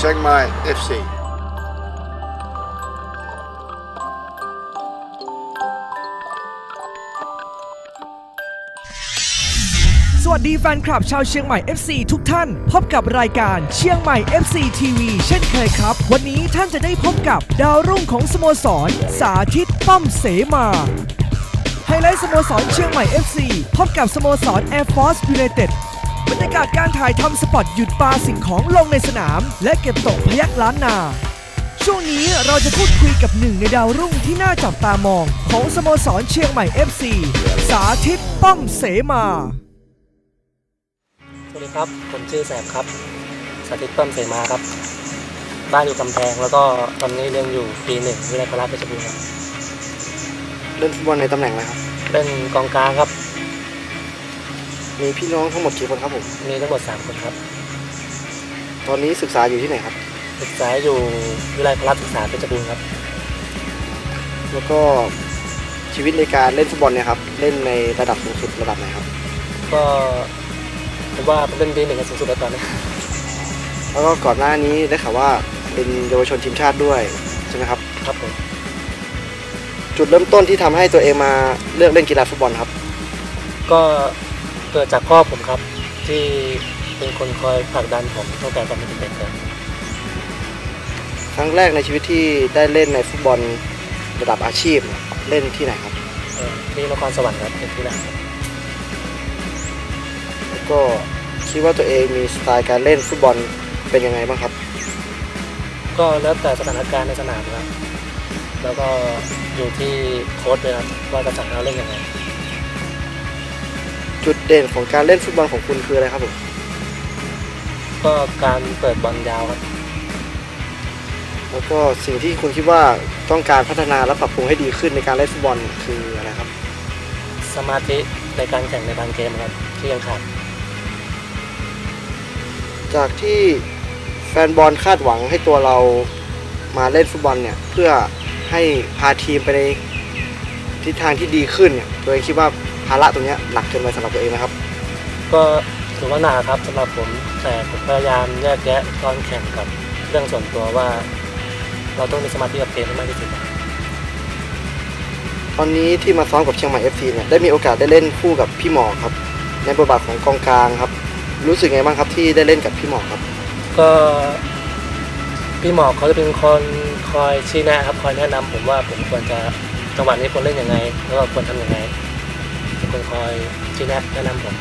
Chiang Mai FC. สวัสดีแฟนคลับชาวเชียงใหม่ FC ทุกท่าน พบกับรายการเชียงใหม่ FC TV เช่นเคยครับ วันนี้ท่านจะได้พบกับดาวรุ่งของสโมสร สาธิตป้อมเสมา ไฮไลท์สโมสรเชียงใหม่ FC พบกับสโมสร Air Force United บรรยากาศการถ่ายทำสปอตหยุดปาสิ่งของลงในสนาม และเก็บตกพยักล้านนา ช่วงนี้เราจะพูดคุยกับหนึ่งในดาวรุ่งที่น่าจับตามอง ของสโมสรเชียงใหม่ FC สาธิตป้อมเสมา สวัสดีครับ ผมชื่อแสบครับ สาธิตเปิ้มเสมาครับ บ้านอยู่กำแพงแล้วก็ตอนนี้เรียนอยู่ปีหนึ่งวิทยาลัยพระราชเพชรบูรณ์ครับเล่นฟุตบอลในตำแหน่งอะไรครับ เล่นกองกลางครับ มีพี่น้องทั้งหมดกี่คนครับผม มีทั้งหมด 3 คนครับ ตอนนี้ศึกษาอยู่ที่ไหนครับ ศึกษาอยู่วิทยาลัยพระราชศึกษาเพชรบูรณ์ครับ แล้วก็ชีวิตในการเล่นฟุตบอลเนี่ยครับ เล่นในระดับสูงสุดระดับไหนครับ ก็ผมว่าเป็นปีหนึ่งกับสูงสุดแล้วตอนนี้ แล้วก็ก่อนหน้านี้ได้ข่าวว่าเป็นเยาวชนทีมชาติด้วยใช่ไหมครับ ครับผม จุดเริ่มต้นที่ทำให้ตัวเองมาเลือกเล่นกีฬาฟุตบอลครับ ก็ เกิดจากพ่อผมครับที่เป็นคนคอยผลักดันผมตั้งแต่ตอนเป็นเด็กเลยครั้งแรกในชีวิตที่ได้เล่นในฟุตบอลระดับอาชีพเนี่ยเล่นที่ไหนครับเออที่นครสวรรค์ครับเป็นที่แรกครับแล้วก็คิดว่าตัวเองมีสไตล์การเล่นฟุตบอลเป็นยังไงบ้างครับ ก็แล้วแต่สถานการณ์ในสนามครับ แล้วก็อยู่ที่โค้ชเลยครับว่าจะสั่งเราเล่นยังไง จุดเด่นของการเล่นฟุตบอลของคุณคืออะไรครับผมก็การเปิดบอลยาวครับแล้วก็สิ่งที่คุณคิดว่าต้องการพัฒนาและปรับปรุงให้ดีขึ้นในการเล่นฟุตบอลคืออะไรครับ สมาธิในการแข่งในบางเกมครับที่ยังขาดจากที่แฟนบอลคาดหวังให้ตัวเรามาเล่นฟุตบอลเนี่ยเพื่อให้พาทีมไปในทิศทางที่ดีขึ้นเนี่ยตัวเองคิดว่า ภาระตรงเนี้ยหนักเกินไปสำหรับตัวเองนะครับ ก็ถือว่าหนาครับสำหรับผมแต่ผมพยายามแยกแยะตอนแข่งกับเรื่องส่วนตัวว่า เราต้องมีสมาธิกับเกมให้มากที่สุดครับตอนนี้ที่มาซ้อมกับเชียงใหม่ FC เนี่ยได้มีโอกาสได้เล่นคู่กับพี่หมอครับ ในบทบาทของกองกลางครับ รู้สึกไงบ้างครับที่ได้เล่นกับพี่หมอครับ ก็พี่หมอกเขาจะเป็นคนคอยชี้แนะครับคอยแนะนำผมว่าผมควรจะจังหวะนี้ควรเล่นยังไงแล้วก็ควรทำยังไงเป็น คนคอยชี้แนะแนะนำผม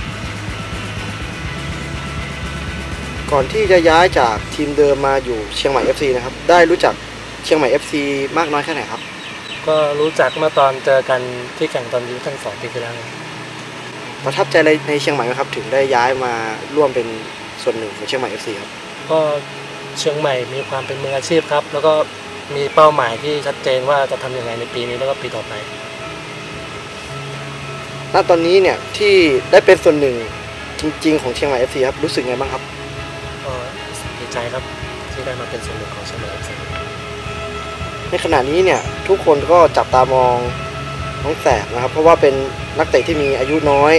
ก่อนที่จะย้ายจากทีมเดิมมาอยู่เชียงใหม่ FC นะครับ ได้รู้จักเชียงใหม่ FC มากน้อยแค่ไหนครับ ก็รู้จักเมื่อตอนเจอกันที่แข่งตอนดิวชั่นสองปีที่แล้วประทับใจอะไรในเชียงใหม่ไหมครับ ถึงได้ย้ายมาร่วมเป็นส่วนหนึ่งของเชียงใหม่ FC ครับ ก็เชียงใหม่มีความเป็นมืออาชีพครับ แล้วก็มีเป้าหมายที่ชัดเจนว่าจะทำยังไงในปีนี้แล้วก็ปีต่อไป ณตอนนี้เนี่ยที่ได้เป็นส่วนหนึ่งจริง ๆ ของเชียงใหม่ FC ครับรู้สึกไงบ้างครับก็ดีใจครับที่ได้มาเป็นส่วนหนึ่งของเชียงใหม่เอฟซีในขณะนี้เนี่ยทุกคนก็จับตามองน้องแสบนะครับ เพราะว่าเป็นนักเตะที่มีอายุน้อย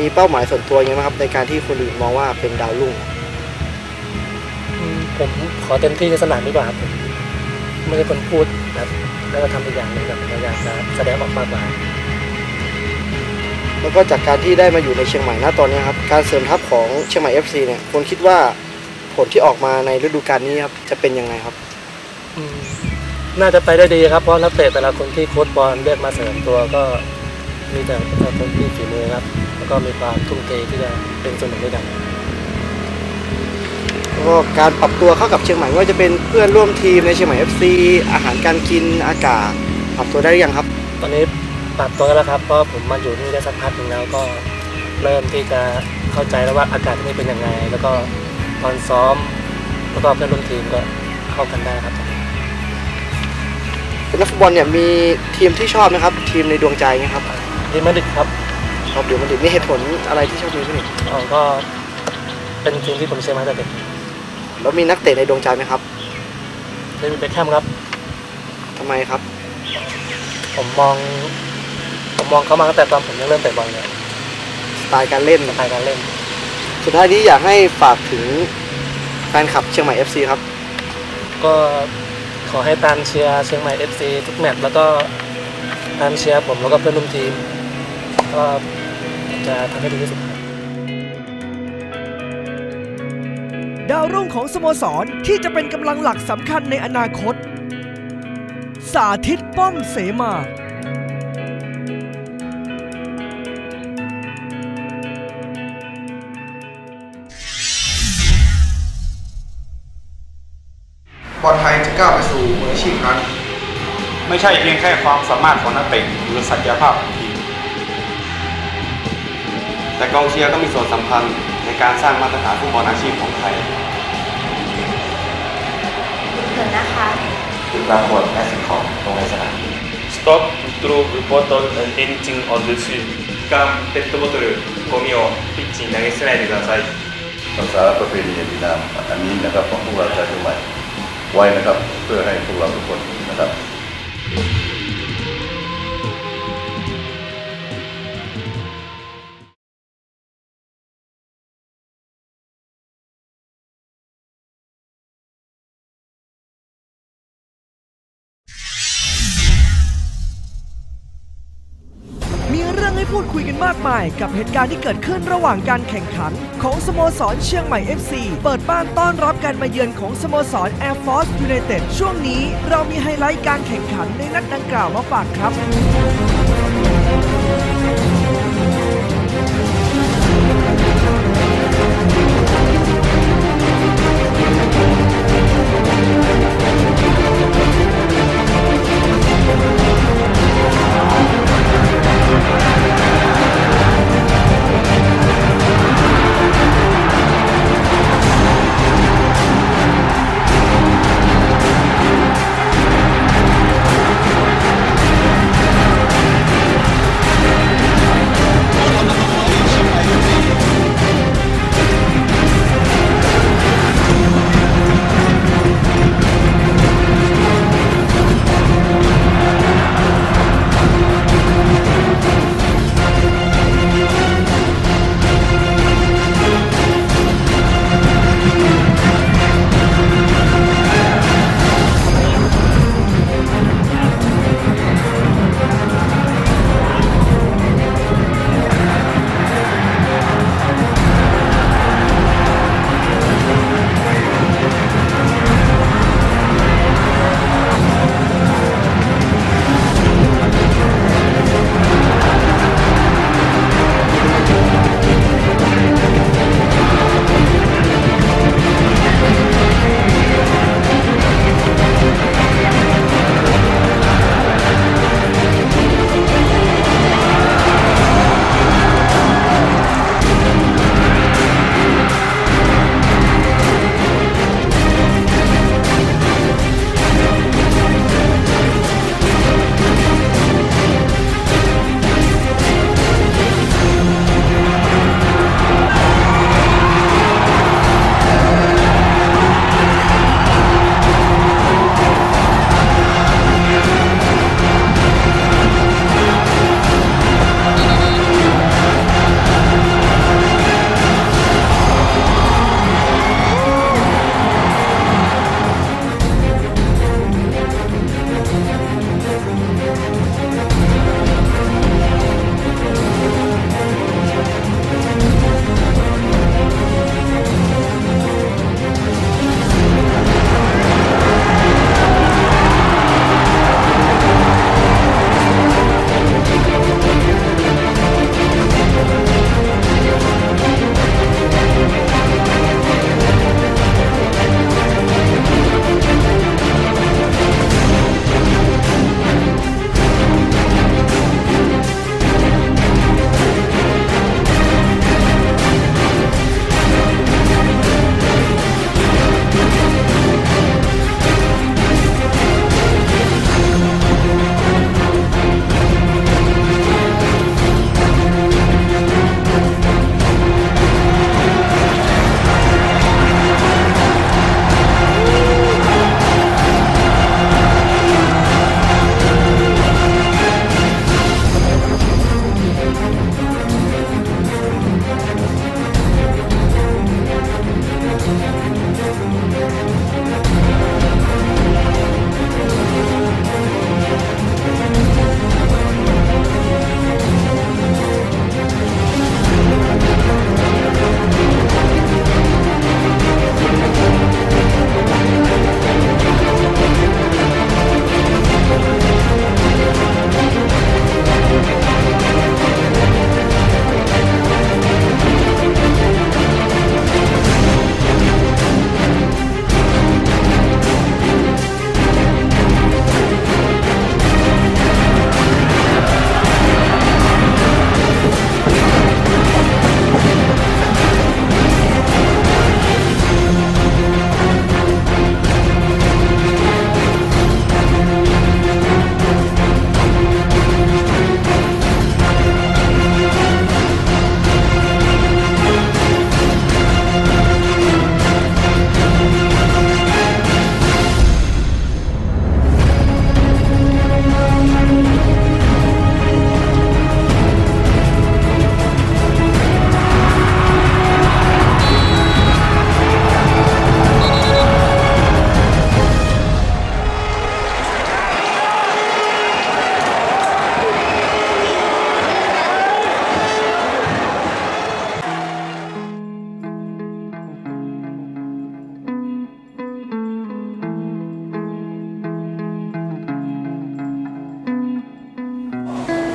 มีเป้าหมายส่วนตัวยังไงบ้างครับ ในการที่คนอื่นมองว่าเป็นดาวรุ่งผมขอเต็มที่ในสนามดีกว่าครับผมไม่ใช่คนพูดนะครับแล้วก็ทำอีกอย่างหนึ่งแบบพยายามจะแสดงออกมากกว่า แล้วก็จากการที่ได้มาอยู่ในเชียงใหม่ณตอนนี้ครับการเสริมทัพของเชียงใหม่ FC เนี่ยคนคิดว่าผลที่ออกมาในฤดูกาลนี้ครับจะเป็นยังไงครับอืมน่าจะไปได้ดีครับเพราะนักเตะแต่ละคนที่โค้ชบอลเรียกมาเสริมตัวก็มีแต่คนที่ฝีมือครับ แล้วก็มีความทุ่มเทที่จะเป็นส่วนหนึ่งด้วยกันแล้วก็การปรับตัวเข้ากับเชียงใหม่ไม่ว่าจะเป็นเพื่อนร่วมทีมในเชียงใหม่ FC อาหารการกินอากาศปรับตัวได้หรือยังครับ ตอนนี้ ปรับตัวแล้วครับเพราะผมมาอยู่นี่ได้สักพักหนึ่งแล้วก็เริ่มที่จะเข้าใจแล้วว่าอากาศที่นี่เป็นยังไง แล้วก็ตอนซ้อมแล้วก็เพื่อนร่วมทีมก็เข้ากันได้ครับเป็นนักฟุตบอลเนี่ยมีทีมที่ชอบนะครับ ทีมในดวงใจไงครับทีมมาดริดครับชอบเดี๋ยวมันดิมีเหตุผลอะไรที่ชอบทีมนี้อ๋อก็เป็นทีมที่ผมเชียร์มาตั้งแต่เด็กแล้วมีนักเตะในดวงใจไหมครับเดวิดเบคแฮมครับทำไมครับ ผมมองผ มมองเขามาตั้งแต่ตอนผมยังเริ่มเตะบอลเลยสไตล์การเล่นสไตล์การเล่น สุดท้ายนี้อยากให้ฝากถึงแฟนคลับเชียงใหม่ FC ครับ ก็ขอให้ตามเชียร์เชียงใหม่ FC ทุกแมตช์แล้วก็ตามเชียร์ผมแล้วก็เพื่อนร่วมทีม ก็จะทำให้ดีที่สุดครับดาวรุ่งของสโมสรที่จะเป็นกำลังหลักสำคัญในอนาคต สาธิตป้อมเสมา อลไทยจะก้าวไปสู่มืออาชีพนั้น ไม่ใช่เพียงแค่ความสามารถของนักเตะหรือศักยภาพของทีม แต่กองเชียร์ก็มีส่วนสำคัญในการสร้างมาตรฐานฟุตบอลอาชีพของไทย เถิดนะคะ คือการบอลและสิ่งของตรงในสนาม Stop to throw the bottle and anything on the field がペットボトルゴミをピッチに投げ捨てないでください รักษาประเพณีอันดีงามอันนี้นะครับของพวกเราชาวเชียงใหม่ ไว้นะครับ เพื่อให้พวกเราทุกคนนะครับ พูดคุยกันมากมาย กับเหตุการณ์ที่เกิดขึ้นระหว่างการแข่งขัน ของสโมสรเชียงใหม่ FC เปิดบ้านต้อนรับการมาเยือนของสโมสร Air Force United ช่วงนี้เรามีไฮไลท์การแข่งขันในนัดดังกล่าวมาฝากครับ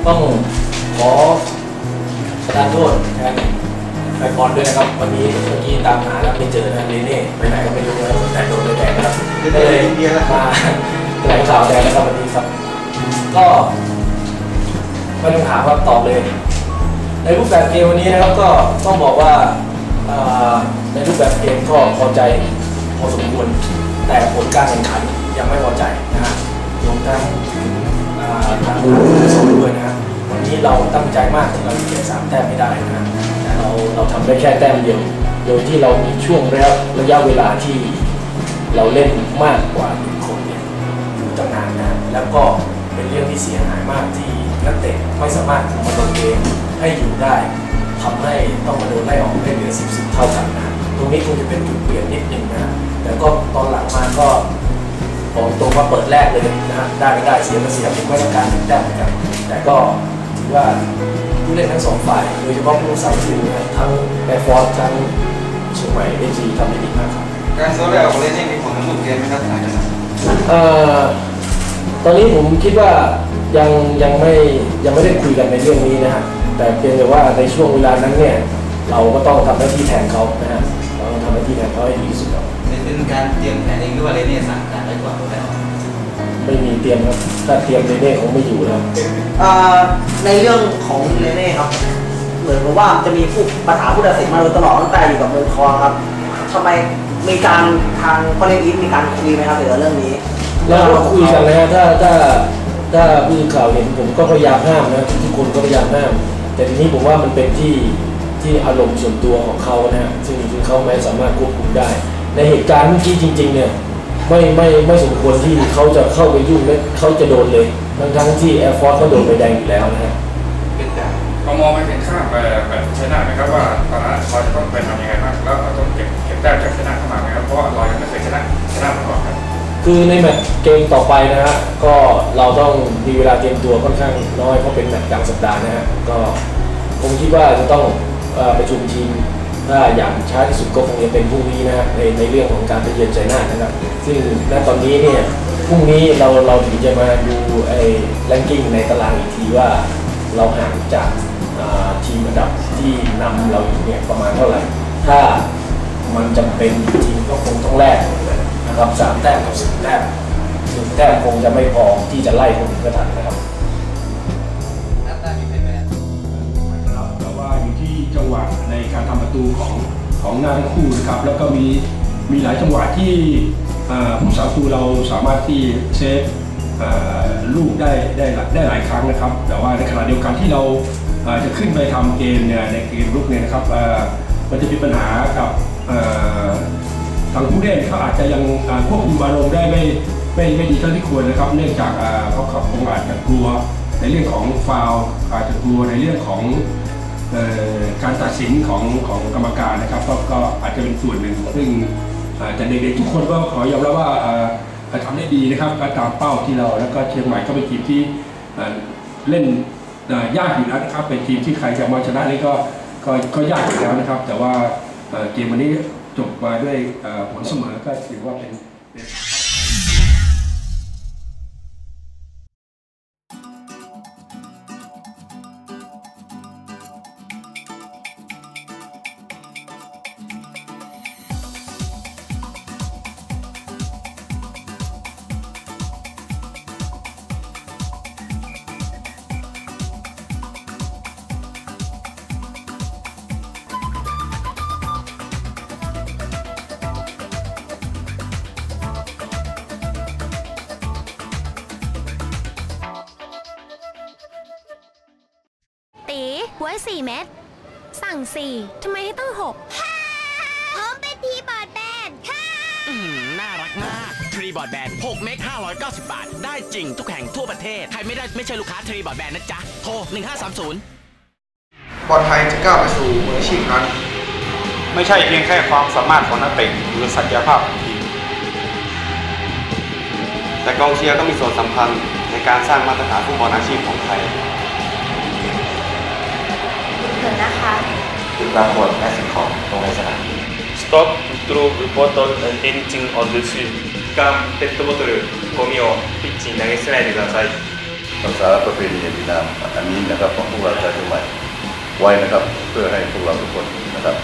ต้องขอประทานโทษแทนแฟนบอลด้วยนะครับวันนี้เมื่อกี้ตามหาแล้วไม่เจอนะเนเน่ไปไหนก็ไม่รู้นะแต่โดนไปแดงนะครับเนเน่ไปอินเดียมาแถลงข่าวแทนนะครับวันนี้ครับ ก็ไม่ต้องถามครับตอบเลย ในรูปแบบเกมวันนี้นะครับก็ต้องบอกว่าในรูปแบบเกมก็พอใจพอสมควรแต่ผลการแข่งขันยังไม่พอใจนะฮะรวมทั้งอ่าทางผู้ชมด้วยนะฮะ วันนี้เราตั้งใจมากเราเก็บสามแต้มไม่ได้นะแต่เราเราทำได้แค่แต้มเดียว โดยที่เรามีช่วงระยะระยะเวลาที่เราเล่นมากกว่าหนึ่งคนเนี่ยอยู่ตั้งนานนะแล้วก็เป็นเรื่องที่เสียหายมากที่นักเตะไม่สามารถมาลงเกมให้อยู่ได้ทำให้ต้องมาโดนไล่ออกได้เหลือสิบสิบเท่ากันนะตรงนี้คงจะเป็นจุดเปลี่ยนนิดนึงนะแต่ก็ตอนหลังมาก็บอกตรงว่าเปิดแรกเลยนะฮะได้ไม่ได้เสียก็เสียผมไม่ต้องการหนึ่งแต้มเหมือนกันแต่ก็ ว่าผู้เล่นทั้งสองฝ่าย โดยเฉพาะผู้รักษาประตูนะทั้งแอร์ฟอร์สทั้งเชียงใหม่เอจีทำได้ดีมากครับการซ้อมแรกของเล่นนี่มีผลต่อรูปเกมไหมครับหลังจากนั้นเอ่อตอนนี้ผมคิดว่ายังยังไม่ยังไม่ได้คุยกันในเรื่องนี้นะฮะแต่เพียงแต่ว่าในช่วงเวลานั้นเนี่ยเราก็ต้องทำหน้าที่แทนเขานะฮะเราต้องทำหน้าที่แทนเขาให้ดีที่สุดครับเป็นการเตรียมแผนเองหรือว่าเรเน่สั่งการได้ก่อนแล้ว ไม่มีเตรียมครับถ้าเตรียมเนเน่คงไม่อยู่แล้วอ่าในเรื่องของเนเน่ครับ เหมือนกับว่าจะมีผู้ปัญหาผู้ตัดสินมาโดยตลอดตั้งแต่อยู่กับเมืองทองครับทำไมมีการทางคอนเนอีฟมีการคุยไหมครับเกี่ยวกับเรื่องนี้เราก็คุยกันนะฮะถ้าถ้าถ้าผู้สื่อข่าวเห็นผมก็พยายามห้ามนะทุกคนก็พยายามห้าม แต่ทีนี้ผมว่ามันเป็นที่ที่อารมณ์ส่วนตัวของเขานะฮะซึ่งจริงๆเขาไม่สามารถควบคุมได้ ในเหตุการณ์เมื่อกี้จริง ๆเนี่ย ไม่ไม่ไม่สมควรที่เขาจะเข้าไปยุ่งและเขาจะโดนเลยทั้งทั้งๆที่แอร์ฟอร์สเขาโดนใบแดงอยู่แล้วนะฮะเรามองไปถึงข้ามไปแบบชนะไหมครับว่าตอนนั้นเราจะต้องไปทำยังไงบ้างแล้วเราต้องเก็บเก็บแต้มจากชนะเข้ามาไหมครับเพราะว่าเรายังไม่เคยชนะชนะมาก่อนครับคือในแมตช์เกมต่อไปนะฮะก็เราต้องมีเวลาเตรียมตัวค่อนข้างน้อยเพราะเป็นแมตช์กลางสัปดาห์นะฮะก็ผมคิดว่าจะต้องเอ่อประชุมทีม ถ้าอย่างช้าที่สุดก็คงจะเป็นพรุ่งนี้นะในในเรื่องของการไปเยือนไชน่านะครับ ซึ่งณตอนนี้เนี่ยพรุ่งนี้เราเราถึงจะมาดูไอ้แรงกิ้งในตารางอีกทีว่าเราห่างจากทีมอันดับที่นำเราอยู่เนี่ยประมาณเท่าไหร่ ถ้ามันจำเป็นจริงก็คงต้องแลกนะครับสามแต้มกับสิบแต้มหนึ่งแต้มคงจะไม่พอที่จะไล่คนอื่นก็ทันนะครับ จังหวะในการทำประตูของของหน้าทั้งคู่นะครับ แล้วก็มีมีหลายจังหวะที่ผู้สาประตูเราสามารถที่เซฟลูกได้ได้หลายได้หลายครั้งนะครับ แต่ว่าในขณะเดียวกันที่เราจะขึ้นไปทำเกมเนี่ยในเกมลุกเนี่ยนะครับมันจะมีปัญหากับทางผู้เล่นเขาอาจจะยังควบคุมอารมณ์ได้ไม่ไม่ไม่ดีเท่าที่ควรนะครับ เนื่องจากเขาเขาคงอาจจะกลัวในเรื่องของฟาวอาจจะกลัวในเรื่องของ การตัดสินของของกรรมการนะครับก็ก็อาจจะเป็นส่วนหนึ่งซึ่งอาจจะเด็กๆทุกคนก็ขอยอมรับว่าเอ่อทำได้ดีนะครับก็ตามเป้าที่เราแล้วก็เชียงใหม่ก็เป็นทีมที่เล่นยากอยู่แล้วนะครับเป็นทีมที่ใครจะมาชนะนี่ก็ก็ก็ยากอยู่แล้วนะครับ แต่ว่าเกมวันนี้จบมาด้วยผลเสมอก็ถือว่าเป็น บวยสี่เม็ด สั่งสี่ทำไมให้ต้องหกพร้อมเป็นทีบอร์ดแบนค่ะ อืมน่ารักมากทรีบอร์ดแบน6เมก590 บาท ได้จริงทุกแห่งทั่วประเทศ ใครไม่ได้ไม่ใช่ลูกค้าทรีบอร์ดแบนนะจ๊ะ โทร 1530บอลไทยจะก้าวไปสู่มืออาชีพนั้น ไม่ใช่เพียงแค่ความสามารถของนักเตะหรือศักยภาพของทีม แต่กองเชียร์ก็มีส่วนสำคัญในการสร้างมาตรฐานฟุตบอลอาชีพของไทย เถิดนะคะ ติดตามบทและสิ่งของตรงในสนาม Stop throw bottle and anything on the field ガンペットボトルゴミをピッチに投げ捨てないでください รักษาประเพณีอันดีงามอันนี้นะครับของพวกเราชาวเชียงใหม่ไว้นะครับ เพื่อให้พวกเราทุกคนนะครับ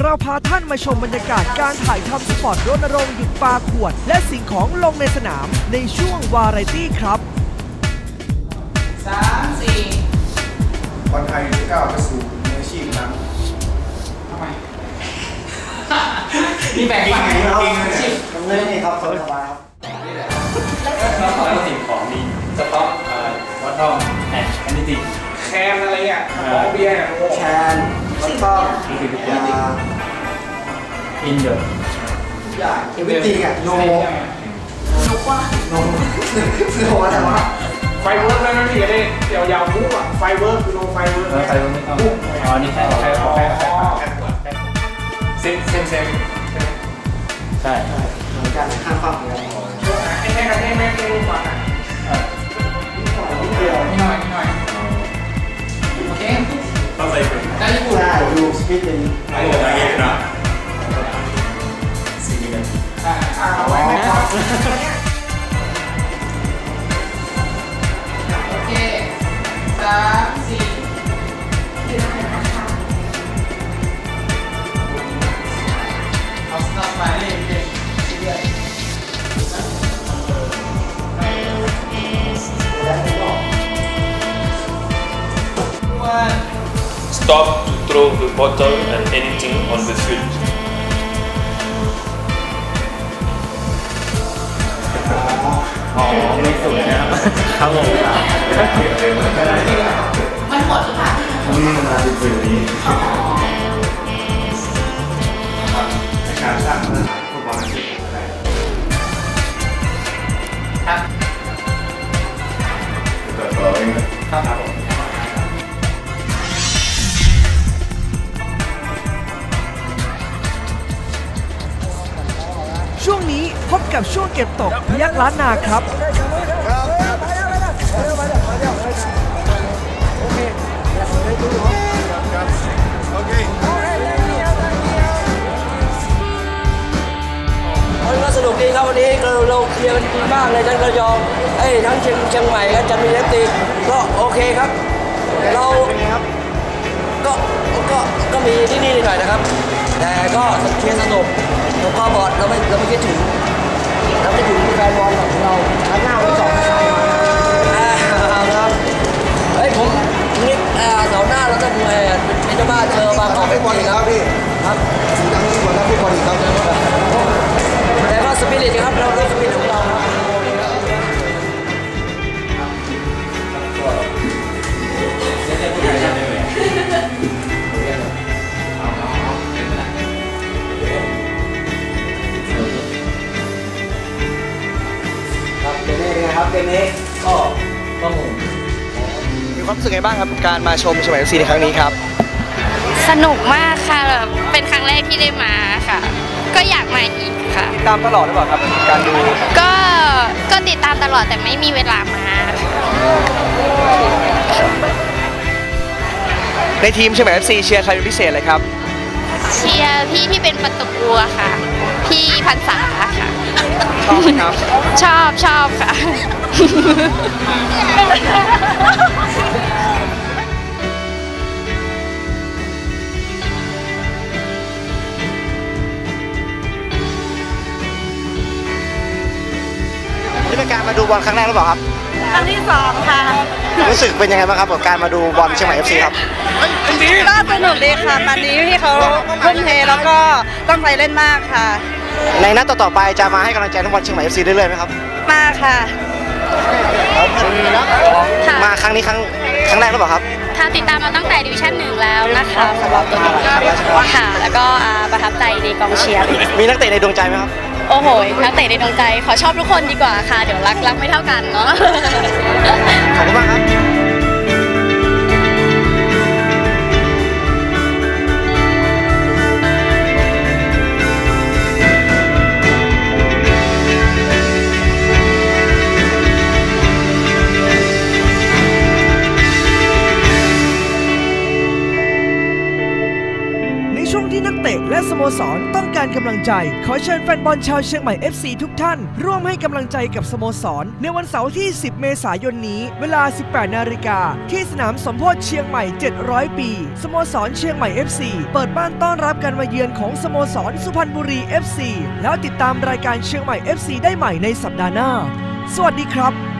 เราพาท่านมาชมบรรยากาศการถ่ายทำสปอร์ตรณรงค์หยุดปาขวด และสิ่งของลงในสนามในช่วงวาไรตี้ครับสามสี่บอลไทยจะก้าวไปสู่มืออาชีพนั้นทำไมมีแบ่งฝั่งไหนครับจริงเลยเนี่ยเล่นนี่ครับสบายครับแล้วขอสิ่งของดีสต๊อกเอ่อวัตถุแอนอันนี้จริงแคนอะไรอะกระป๋องเบียร์เนี่ยโอ้โหแคน วัตต้องยาอินเดอร์ทุกอย่างเอวิติงอะโนนกว่าโนโนอะไรวะไฟเวิร์กแล้วนะพี่จะได้เดี๋ยวยาวๆปุ๊บอะไฟเวิร์กคือโนไฟเวิร์กแล้วใครรู้ไม่ต้องอ๋อนี่แค่แค่แค่แค่แค่แค่ขวดแค่ขวดเซมเซมเซมใช่เหมือนกันข้างฝั่งเหมือนกันไอ้แม่กับแม่แม่ไม่รู้ฟังอะนิดเดียวนิดหน่อยนิดหน่อยโอเค ต้องใส่เป็นได้ญี่ปุ่นใช่ดูสปีดเลยไอ้ตัวนี้นะสิ่งนี้อ่าเอาไว้ให้ครับโอเคสามสี่เอาสต็อปมาเรื่อยๆเรื่อยๆ Stop to throw the bottle and anything on the field. อ๋อไม่สุดนะครับครับผมมันหมดหรือเปล่าอืมมาเป็นสิ่งนี้ในการสร้าง กับช่วงเก็บตกพยักล้านนาครับมันก็สนุกดีครับวันนี้เราเราเคลียร์กันดีมากเลยทั้งระยองเอ้ยทั้งเชียงเชียงใหม่และจันทบุรีเอฟซีก็โอเคครับ เราก็ก็ก็มีที่นี่หน่อยนะครับ แต่ก็เชียร์สนุกแล้วก็บอดเราไม่เราไม่คิดถึง เราไม่ถึงแฟนบอลของเราครั้งหน้าวันที่สองนะครับอ่าครับเฮ้ยผมนี่อ่าเสาร์หน้าเราต้องเอ่อเป็นเจ้าบ้านเจอบางกอกเอฟซีครับพี่ครับสีดำนี่หมดแล้วพี่บอลอีกครับแต่ก็สปิริตครับเรารู้สปิริตของเรา เป็นไงครับเกเน่ก็ก็งงมีความรู้สึกไงบ้างครับการมาชมเชียงใหม่เอฟซีในครั้งนี้ครับ สนุกมากค่ะแบบเป็นครั้งแรกที่ได้มาค่ะ ก็อยากมาอีกค่ะ ติดตามตลอดหรือเปล่าครับการดู ก็ก็ติดตามตลอดแต่ไม่มีเวลามาค่ะในทีมเชียงใหม่เอฟซีเชียร์ใครเป็นพิเศษเลยครับ เชียร์พี่ที่เป็นประตูอะค่ะ พี่พันษาค่ะ ชอบไหมครับ ชอบชอบค่ะ นี่เป็นการมาดูบอลครั้งแรกหรือเปล่าครับ ครั้งที่สองค่ะ รู้สึกเป็นยังไงบ้างครับกับการมาดูบอลเชียงใหม่เอฟซีครับ ก็สนุกดีค่ะตอนนี้พี่เขาทุ่มเทแล้วก็ตั้งใจเล่นมากค่ะ ในนัดต่อๆไปจะมาให้กำลังใจนักบอลเชียงใหม่เอฟซีเรื่อยๆไหมครับ มาก ค่ะมาครั้งนี้ครั้งครั้งแรกหรือเปล่าครับ ค่ะติดตามมาตั้งแต่ดิวิชั่นหนึ่งแล้วนะคะสำหรับตัวนี้ค่ะ แล้วก็อ่าประทับใจในกองเชียร์ มีนักเตะในดวงใจไหมครับ โอ้โห นักเตะในดวงใจ ขอชอบทุกคนดีกว่าค่ะ เดี๋ยวรักรักไม่เท่ากันเนาะ ขอบคุณมากครับ สโมสรต้องการกำลังใจ ขอเชิญแฟนบอลชาวเชียงใหม่ FC ทุกท่าน ร่วมให้กำลังใจกับสโมสร ในวันเสาร์ที่ 10 เมษายนนี้ เวลา 18 นาฬิกา ที่สนามสมโพธิเชียงใหม่ 700 ปี สโมสรเชียงใหม่ FC เปิดบ้านต้อนรับการมาเยือนของสโมสรสุพรรณบุรี FC แล้วติดตามรายการเชียงใหม่ FC ได้ใหม่ในสัปดาห์หน้า สวัสดีครับ